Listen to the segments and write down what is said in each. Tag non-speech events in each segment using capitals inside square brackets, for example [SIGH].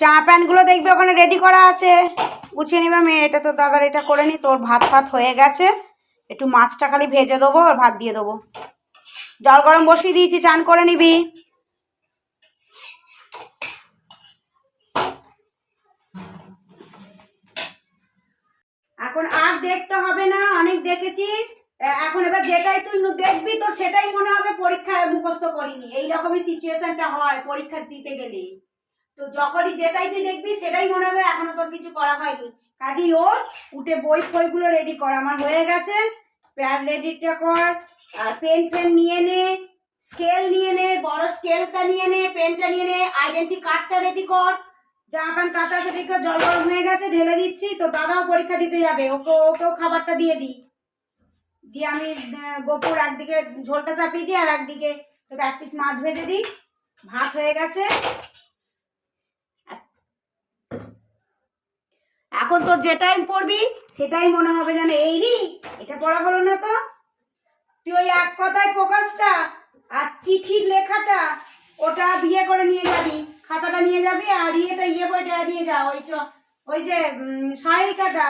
জামা প্যান্টগুলো দেখবি ওখানে রেডি করা আছে। গুছিয়ে নিবা মেয়ে এটা তো দাদার এটা করে নি, তোর ভাত ভাত হয়ে গেছে। একটু মাছটা খালি ভেজে দেবো আর ভাত দিয়ে দেবো। জল গরম বসিয়ে দিয়েছি, চান করে নিবি। এখন আর দেখতে হবে না, অনেক দেখেছিস। এখন এবার যেটাই তুই দেখবি তো সেটাই মনে হবে পরীক্ষায় মুখস্থ করিনি। এইরকমই সিচুয়েশনটা হয়, পরীক্ষা দিতে গেলে তো যখনই যেটাই তুই দেখবি, সেটাই মনে হবে এখনও তোর কিছু করা হয়নি। কাজেই ওর উঠে বই ফইগুলো রেডি কর। আমার হয়ে গেছে। প্যাড রেডিটা কর। আর পেন ফেন নিয়ে নে। স্কেল নিয়ে নে, বড় স্কেলটা নিয়ে নে পেনটা নিয়ে নে আইডেন্টি কার্ডটা রেডি কর। জামা প্যান্ট কাঁচা দেখে জল গরম হয়ে গেছে, ঢেলে দিচ্ছি। তো দাদাও পরীক্ষা দিতে যাবে। ওকে ওকেও খাবারটা দিয়ে দিই। দিয়ে আমি গোপুর একদিকে ঝোলটা চাপিয়ে দিই আর একদিকে তোকে এক পিস মাছ ভেজে দিই। ভাত হয়ে গেছে। এখন তোর যেটাই পড়বি সেটাই মনে হবে যেন এই রি, এটা পড়া হলো না তো। তুই ওই এক কথায় ফোকাসটা আর চিঠির লেখাটা ওটা বিয়ে করে নিয়ে যাবি, খাতাটা নিয়ে যাবি আর ইয়েটা ইয়ে বইটা নিয়ে যা, ওই ওই যে সহায়িকাটা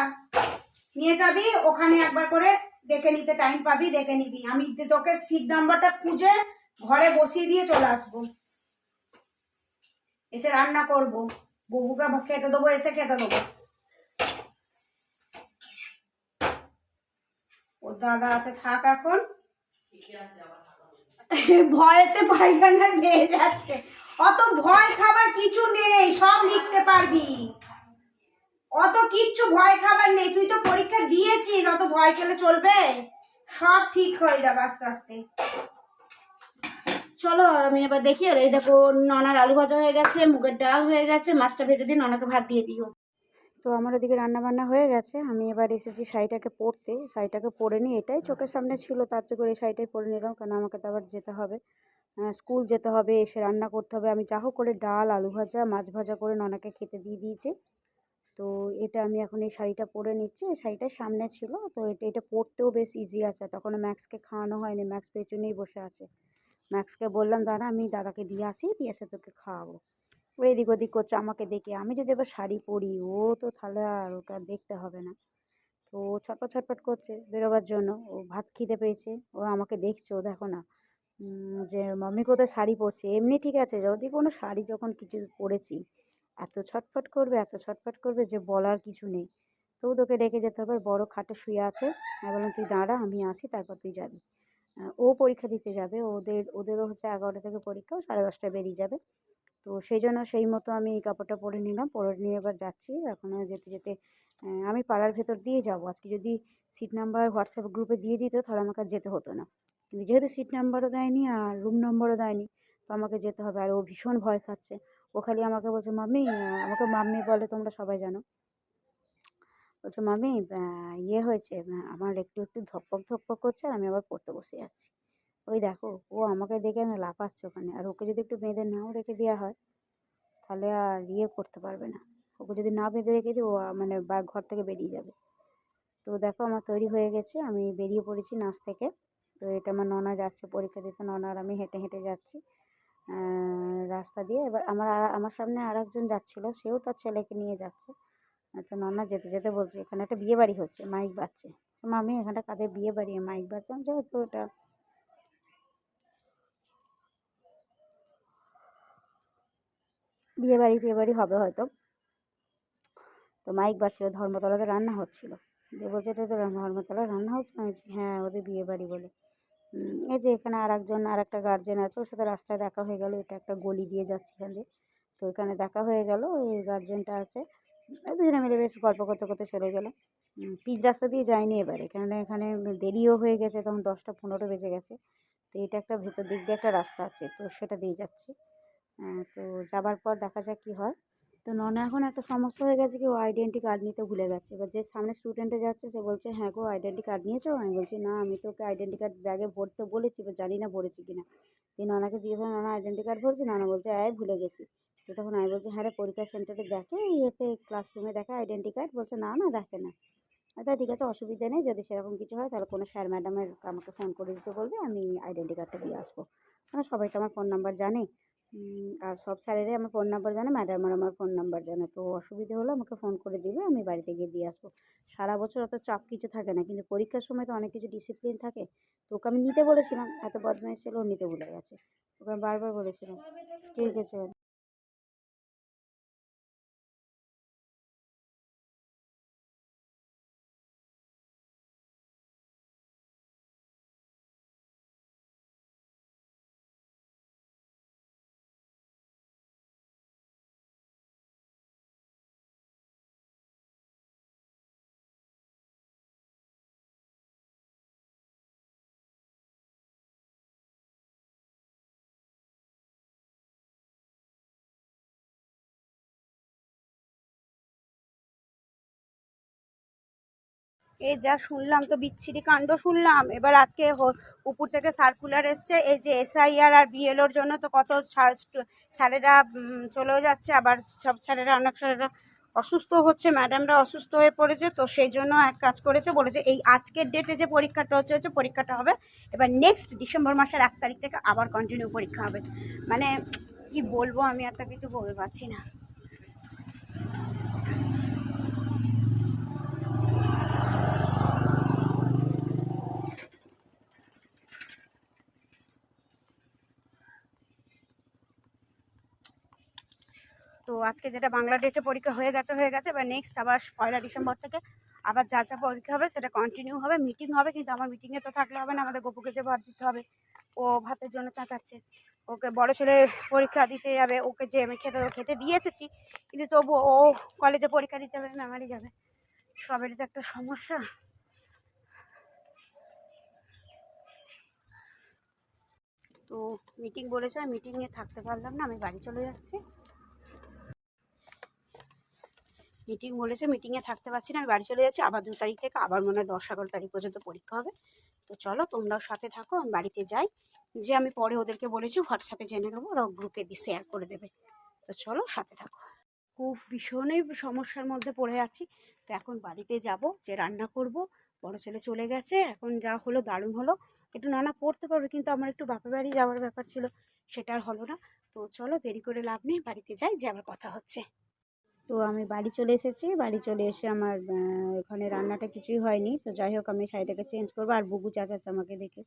নিয়ে যাবি, ওখানে একবার করে দেখে নিতে টাইম পাবি, দেখে নিবি। আমি তোকে সিট নাম্বারটা খুঁজে ঘরে বসিয়ে দিয়ে চলে আসব। এসে রান্না করব। বউকে খেতে দেবো, এসে খেতে দেবো। দাদা আছে, থাক এখন। [LAUGHS] ভয়েতে পায়খানা পেয়ে যাচ্ছে। অত ভয় খাবার কিছু নেই, সব লিখতে পারবি। অত কিচ্ছু ভয় খাবার নেই, তুই তো পরীক্ষা দিয়েছিস, অত ভয় খেলে চলবে? সব ঠিক হয়ে যাবে আস্তে আস্তে। চলো, আমি এবার দেখি, আর এই দেখো, ননার আলু ভাজা হয়ে গেছে, মুগের ডাল হয়ে গেছে, মাছটা ভেজে দিয়ে ননাকে ভাত দিয়ে দিও। তো আমার ওদিকে রান্নাবান্না হয়ে গেছে। আমি এবার এসেছি শাড়িটাকে পরতে। শাড়িটাকে পরে নিই এটাই চোখের সামনে ছিল, তার করে এই শাড়িটাই পরে নিলাম, কারণ আমাকে তো আবার যেতে হবে। স্কুল যেতে হবে, এসে রান্না করতে হবে। আমি যা হোক করে ডাল, আলু ভাজা, মাছ ভাজা করে ননাকে খেতে দিয়ে দিয়েছি। তো এটা আমি এখন এই শাড়িটা পরে নিচ্ছি। এই শাড়িটা সামনে ছিল, তো এটা এটা পরতেও বেশ ইজি আছে। তখন ম্যাক্সকে খাওয়ানো হয়নি, ম্যাক্স পেছনেই বসে আছে। ম্যাক্সকে বললাম, দাদা, আমি দাদাকে দিয়ে আসি, দিয়ে এসে তোকে খাওয়াবো। ও এদিক ওদিক করছে, আমাকে দেখে আমি যদি এবার শাড়ি পরি, ও তো তাহলে আর ওকে আর দেখতে হবে না। তো ও ছটপট ছটপট করছে বেরোবার জন্য। ও ভাত খিদে পেয়েছে, ও আমাকে দেখছে, ও দেখো না যে মাম্মি কোথায় শাড়ি পরছে? এমনি ঠিক আছে, যদি কোনো শাড়ি যখন কিছু পরেছি, এত ছটফট করবে, এত ছটফট করবে যে বলার কিছু নেই। তবু তোকে রেখে যেতে হবে, বড় খাটে শুয়ে আছে। আমি বললাম, তুই দাঁড়া, আমি আসি, তারপর তুই যাবি। ও পরীক্ষা দিতে যাবে, ওদের, ওদেরও হচ্ছে এগারোটা থেকে পরীক্ষা, ও সাড়ে দশটায় বেরিয়ে যাবে। তো সেই জন্য সেই মতো আমি এই কাপড়টা পরে নিলাম। পরে নিয়ে এবার যাচ্ছি। এখন যেতে যেতে আমি পাড়ার ভেতর দিয়ে যাব। আজকে যদি সিট নাম্বার হোয়াটসঅ্যাপ গ্রুপে দিয়ে দিত তাহলে আমাকে যেতে হতো না। কিন্তু যেহেতু সিট নাম্বারও দেয়নি আর রুম নম্বরও দেয়নি, তো আমাকে যেতে হবে। আর ও ভীষণ ভয় খাচ্ছে। ও খালি আমাকে বলছে, মাম্মি আমাকে মাম্মি বলে তোমরা সবাই জানো। বলছে, মাম্মি ইয়ে হয়েছে আমার একটু একটু ধকপক ধকপক করছে আর আমি আবার পড়তে বসে যাচ্ছি। ওই দেখো, ও আমাকে দেখে না লাফাচ্ছে ওখানে। আর ওকে যদি একটু বেঁধে নাও রেখে দেওয়া হয়, তাহলে আর ইয়ে করতে পারবে না। ওকে যদি না বেঁধে রেখে দিই, ও মানে বা, ঘর থেকে বেরিয়ে যাবে। তো দেখো, আমার তৈরি হয়ে গেছে। আমি বেরিয়ে পড়েছি নাচ থেকে। তো এটা আমার ননা যাচ্ছে, পরীক্ষা দিতে। ননা আর আমি হেঁটে হেঁটে যাচ্ছি রাস্তা দিয়ে। এবার আমার আমার সামনে আর একজন যাচ্ছিল, সেও তার ছেলেকে নিয়ে যাচ্ছে। তো ননা যেতে যেতে বলছে, এখানে একটা বিয়ে বাড়ি হচ্ছে, মাইক বাজছে। তো মামি, এখানটা কাদের বিয়ে বাড়ি? মাইক বাজছে? আমি যেহেতু ওটা বিয়ে বাড়ি টিয়ে বাড়ি হবে হয়তো। তো মাইক বাজছিল, ধর্মতলাতে রান্না হচ্ছিল। দিয়ে বলছে, এটা তো ধর্মতলা রান্না হচ্ছে? আমি হ্যাঁ ওদের বিয়ে বাড়ি বলে এই যে এখানে আর একজন আর একটা গার্জেন আছে, ওর সাথে রাস্তায় দেখা হয়ে গেল, এটা একটা গলি দিয়ে যাচ্ছে এখান দিয়ে। তো এখানে দেখা হয়ে গেল, ওই গার্জেনটা আছে। দুজনে মিলে বেশ গল্প করতে করতে চলে গেলো। পিচ রাস্তা দিয়ে যায়নি এবারে এখানে এখানে দেরিও হয়ে গেছে, তখন দশটা পনেরো বেজে গেছে। তো এটা একটা ভেতর দিক দিয়ে একটা রাস্তা আছে, তো সেটা দিয়ে যাচ্ছি। তো যাবার পর দেখা যাক কী হয়। তো ননা এখন একটা সমস্যা হয়ে গেছে কি, ও আইডেন্টি কার্ড নিতে ভুলে গেছে। এবার যে সামনে স্টুডেন্টে যাচ্ছে, সে বলছে হ্যাঁ গো আইডেন্টি কার্ড নিয়েছো? আমি বলছি, না, আমি তো ওকে আইডেন্টি কার্ড ব্যাগে ভরতে বলেছি, এবার জানি না ভরেছি কি না দিয়ে ননাকে জিজ্ঞেস করলাম নানা আইডেন্টি কার্ড ভরছি? নানা বলছে এই ভুলে গেছি। তো তখন আমি বলছি হ্যাঁ রে, পরীক্ষা সেন্টারে দেখে ইয়েতে ক্লাসরুমে দেখে আইডেন্টি কার্ড বলছে, না না, দেখে না। আচ্ছা ঠিক আছে, অসুবিধা নেই, যদি সেরকম কিছু হয়, তাহলে কোনো স্যার ম্যাডামের আমাকে ফোন করে দিতে বলবে, আমি আইডেন্টি কার্ডটা দিয়ে আসব। মানে সবাই তো আমার ফোন নাম্বার জানে আর সব স্যারেরাই আমার ফোন নাম্বার জানে ম্যাডাম আর আমার ফোন নাম্বার জানে। তো অসুবিধে হলে আমাকে ফোন করে দিবে, আমি বাড়িতে গিয়ে দিয়ে আসব। সারা বছর অত চাপ কিছু থাকে না, কিন্তু পরীক্ষার সময় তো অনেক কিছু ডিসিপ্লিন থাকে। তো ওকে আমি নিতে বলেছিলাম, এত বদমাইশ ছিল নিতে ভুলে গেছে। ওকে আমি বারবার বলেছিলাম। ঠিক আছে এই যা শুনলাম, তো বিচ্ছিরি কাণ্ড শুনলাম। এবার আজকে উপর থেকে সার্কুলার এসছে, এই যে এসআইআর আর বিএলওর জন্য তো কত স্যারেরা চলেও যাচ্ছে। আবার সব স্যারেরা, অনেক স্যারেরা অসুস্থ হচ্ছে ম্যাডামরা অসুস্থ হয়ে পড়েছে, তো সেই জন্য এক কাজ করেছে, বলেছে এই আজকের ডেটে যে পরীক্ষাটা হচ্ছে হচ্ছে পরীক্ষাটা হবে। এবার নেক্সট ডিসেম্বর মাসের এক তারিখ থেকে আবার কন্টিনিউ পরীক্ষা হবে। মানে কি বলব, আমি একটা কিছু বলতে পারছি না। আজকে যেটা বাংলা ডেটে পরীক্ষা হয়ে গেছে হয়ে গেছে। এবার নেক্সট আবার পয়লা ডিসেম্বর থেকে আবার যা যা পরীক্ষা হবে সেটা কন্টিনিউ হবে। মিটিং হবে, কিন্তু আমার মিটিংয়ে তো থাকলে হবে না। আমাদের গপুকে যে ভাত দিতে হবে, ও ভাতের জন্য চাচাচ্ছে। ওকে বড় ছেলে পরীক্ষা দিতে যাবে, ওকে যে আমি খেতে খেতে দিয়ে এসেছি, কিন্তু তবু ও কলেজে পরীক্ষা দিতে হবে মেমারি যাবে। সবেরই তো একটা সমস্যা। তো মিটিং বলেছে মিটিংয়ে থাকতে পারলাম না, আমি বাড়ি চলে যাচ্ছি। মিটিং বলেছে মিটিংয়ে থাকতে পারছি না, আমি বাড়ি চলে যাচ্ছি, আবার দু তারিখ থেকে আবার মনে হয় দশ, এগারো তারিখ পর্যন্ত পরীক্ষা হবে। তো চলো তোমরাও সাথে থাকো, আমি বাড়িতে যাই। যে আমি পরে ওদেরকে বলেছি হোয়াটসঅ্যাপে জেনে নেব, ওরা গ্রুপে দিয়ে শেয়ার করে দেবে। তো চলো সাথে থাকো। খুব ভীষণই সমস্যার মধ্যে পড়ে আছি। তো এখন বাড়িতে যাব, যে রান্না করব, বড় ছেলে চলে গেছে, এখন যা হলো দারুণ হলো। একটু নানা পড়তে পারবে, কিন্তু আমার একটু বাপের বাড়ি যাওয়ার ব্যাপার ছিল, সেটা আর হলো না। তো চলো দেরি করে লাভ নেই, বাড়িতে যাই, যে আবার কথা হচ্ছে। তো আমি বাড়ি চলে এসেছি। বাড়ি চলে এসে আমার এখানে রান্নাটা কিছুই হয়নি। তো যাই হোক, আমি শাড়িটাকে চেঞ্জ করব। আর বুবু চাচাচ্ছে আমাকে দেখে।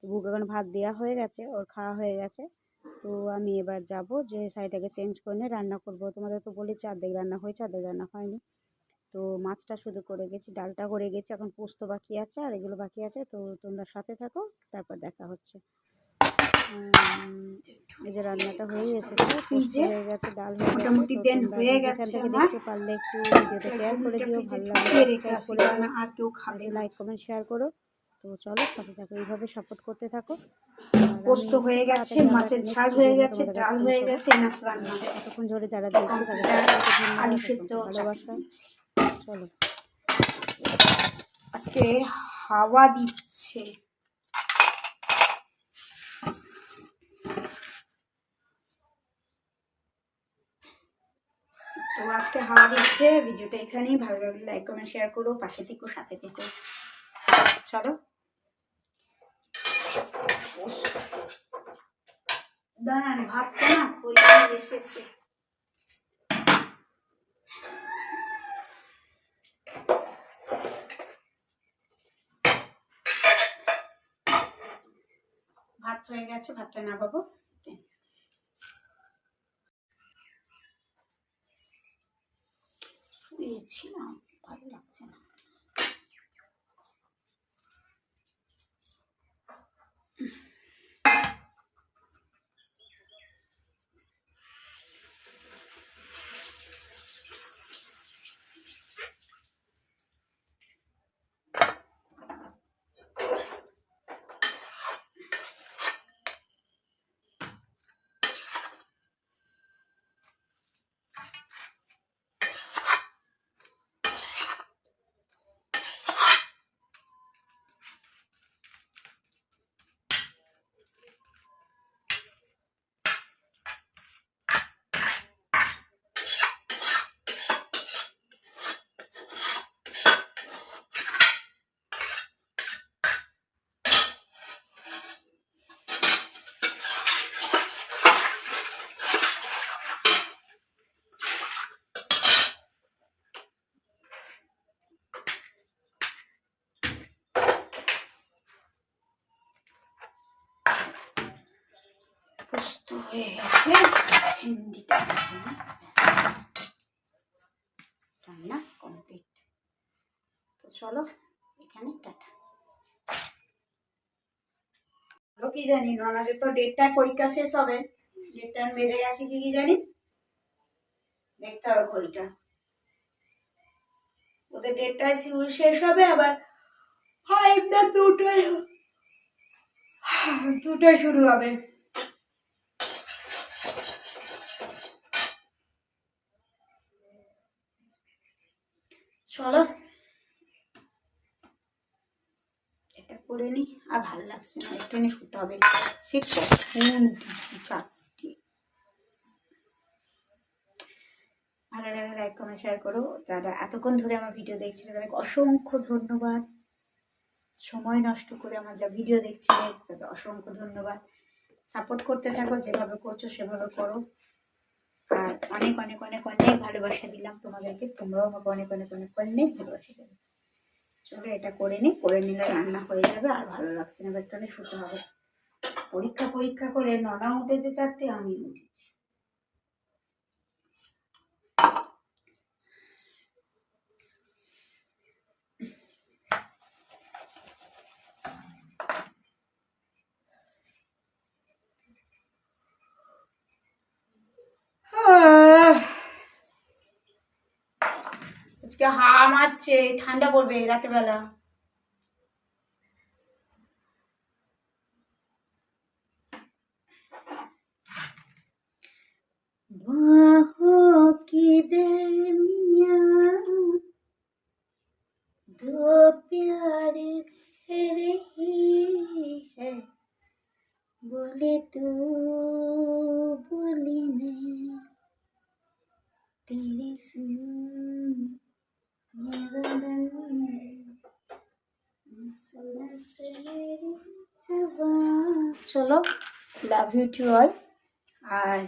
তো বুবুকে এখন ভাত দেওয়া হয়ে গেছে, ওর খাওয়া হয়ে গেছে। তো আমি এবার যাব যে শাড়িটাকে চেঞ্জ করে নিয়ে রান্না করব। তোমাদের তো বলেছি অর্ধেক রান্না হয়েছে অর্ধেক রান্না হয়নি। তো মাছটা শুধু করে গেছি, ডালটা করে গেছি। এখন পোস্ত বাকি আছে, আর এগুলো বাকি আছে। তো তোমরা সাথে থাকো, তারপর দেখা হচ্ছে। এই যে রান্নাটা হয়ে পোস্ত হয়ে গেছে ডাল মোটামুটি দেন হয়ে গেছে থেকে। দেখতে পারলে একটু ভিডিওটা শেয়ার করে দিও ভালো কারণ আর কেউ খাবে লাইক কমেন্ট শেয়ার করো। তো চলো সাথে থাকো এইভাবে সাপোর্ট করতে থাকো। পোস্ত হয়ে গেছে মাছের ঝাল হয়ে গেছে ডাল হয়ে গেছে এনাফ রান্না। এতক্ষণ ধরে যারা দেখছে তাদের ভালোবাসা। চলো। আজকে হাওয়া দিচ্ছে তো আজকে হাওয়া দিচ্ছে। ভিডিওটা এখানেই। ভালো লাগলে লাইক কমেন্ট শেয়ার করো। পাশে থেকো, সাথে থেকো। চলো। দাঁড়ান, ভাতটা না এসেছে। ভাত হয়ে গেছে, ভাতটা নামাবো। শুয়েছিলাম রান্না কমপ্লিট তো চলো, এখানে টাটা। কি জানি ননাদের তো ডেটটায় পরীক্ষা শেষ হবে। ডেটটা বেড়ে গেছে কি কি জানি? দেখতে হবে ঘড়িটা। ওদের ডেটটায় শেষ হবে, আবার ফাইভ না দুটোয় দুটোয় শুরু হবে। চলো। এটা করে নি, আর ভালো লাগছে না একটুখানি শুতে হবে। সে চারটি? ভালো লাগলে লাইক কমেন্ট শেয়ার করো। দাদা এতক্ষণ ধরে আমার ভিডিও দেখছিলে, তাদেরকে অসংখ্য ধন্যবাদ। সময় নষ্ট করে আমার যা ভিডিও দেখছিলে, তাদের অসংখ্য ধন্যবাদ। সাপোর্ট করতে থাকো, যেভাবে করছ, সেভাবে করো। আর অনেক অনেক অনেক অনেক ভালোবাসা দিলাম তোমাদেরকে। তোমরাও আমাকে অনেক অনেক অনেক অনেক ভালোবাসা দেবে। চলো এটা করে নিই করে নিলে রান্না হয়ে যাবে আর ভালো লাগছে না একটু শুতে হবে। পরীক্ষা পরীক্ষা করে ননা উঠেছে চারটে, আমি উঠেছি আজকে হাওয়া মারছে ঠান্ডা পড়বে রাতের বেলা बाहों की दरमिया दो प्यार रही है बोले तू बोली मैं तेरी सुन চলো love you to all R